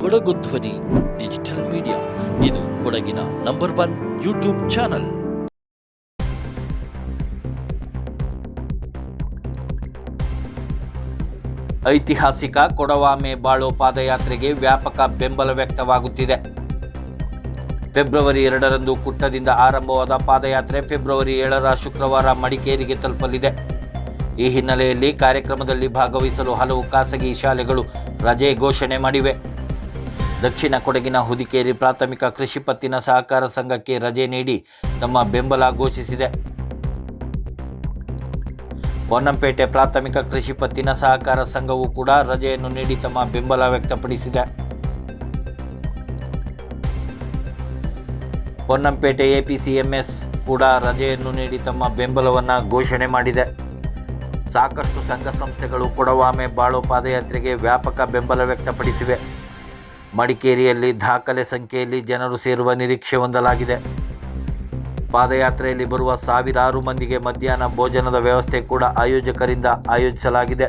ಕೊಡಗು ಧ್ವನಿ digital media ಇದು ಕೊಡಗಿನ ನಂಬರ್ ಒನ್ ಯೂಟ್ಯೂಬ್ ಚಾನಲ್ ಐತಿಹಾಸಿಕ ಕೊಡವಾಮೆ ಬಾಳೋ ಪಾದಯಾತ್ರೆಗೆ ವ್ಯಾಪಕ ಬೆಂಬಲ ವ್ಯಕ್ತವಾಗುತ್ತಿದೆ. ಫೆಬ್ರವರಿ ಎರಡರಂದು ಕುಟ್ಟದಿಂದ ಆರಂಭವಾದ ಪಾದಯಾತ್ರೆ ಫೆಬ್ರವರಿ ಏಳರ ಶುಕ್ರವಾರ ಮಡಿಕೇರಿಗೆ ತಲುಪಲಿದೆ. ಈ ಹಿನ್ನೆಲೆಯಲ್ಲಿ ಕಾರ್ಯಕ್ರಮದಲ್ಲಿ ಭಾಗವಹಿಸಲು ಹಲವು ಖಾಸಗಿ ಶಾಲೆಗಳು ರಜೆ ಘೋಷಣೆ ಮಾಡಿವೆ. ದಕ್ಷಿಣ ಕೊಡಗಿನ ಹುದಿಕೇರಿ ಪ್ರಾಥಮಿಕ ಕೃಷಿ ಪತ್ತಿನ ಸಹಕಾರ ಸಂಘಕ್ಕೆ ರಜೆ ನೀಡಿ ತಮ್ಮ ಬೆಂಬಲ ಘೋಷಿಸಿದೆ. ಪೊನ್ನಂಪೇಟೆ ಪ್ರಾಥಮಿಕ ಕೃಷಿ ಪತ್ತಿನ ಸಹಕಾರ ಸಂಘವು ಕೂಡ ರಜೆಯನ್ನು ನೀಡಿ ತಮ್ಮ ಬೆಂಬಲ ವ್ಯಕ್ತಪಡಿಸಿದೆ. ಪೊನ್ನಂಪೇಟೆ ಎಪಿಸಿಎಂಎಸ್ ಕೂಡ ರಜೆಯನ್ನು ನೀಡಿ ತಮ್ಮ ಬೆಂಬಲವನ್ನು ಘೋಷಣೆ ಮಾಡಿದೆ. ಸಾಕಷ್ಟು ಸಂಘ ಸಂಸ್ಥೆಗಳು ಕೊಡವಾಮೆ ಬಾಳು ಪಾದಯಾತ್ರೆಗೆ ವ್ಯಾಪಕ ಬೆಂಬಲ ವ್ಯಕ್ತಪಡಿಸಿವೆ. ಮಡಿಕೇರಿಯಲ್ಲಿ ದಾಖಲೆ ಸಂಖ್ಯೆಯಲ್ಲಿ ಜನರು ಸೇರುವ ನಿರೀಕ್ಷೆ ಹೊಂದಲಾಗಿದೆ. ಪಾದಯಾತ್ರೆಯಲ್ಲಿ ಬರುವ ಸಾವಿರಾರು ಮಂದಿಗೆ ಮಧ್ಯಾಹ್ನ ಭೋಜನದ ವ್ಯವಸ್ಥೆ ಕೂಡ ಆಯೋಜಕರಿಂದ ಆಯೋಜಿಸಲಾಗಿದೆ.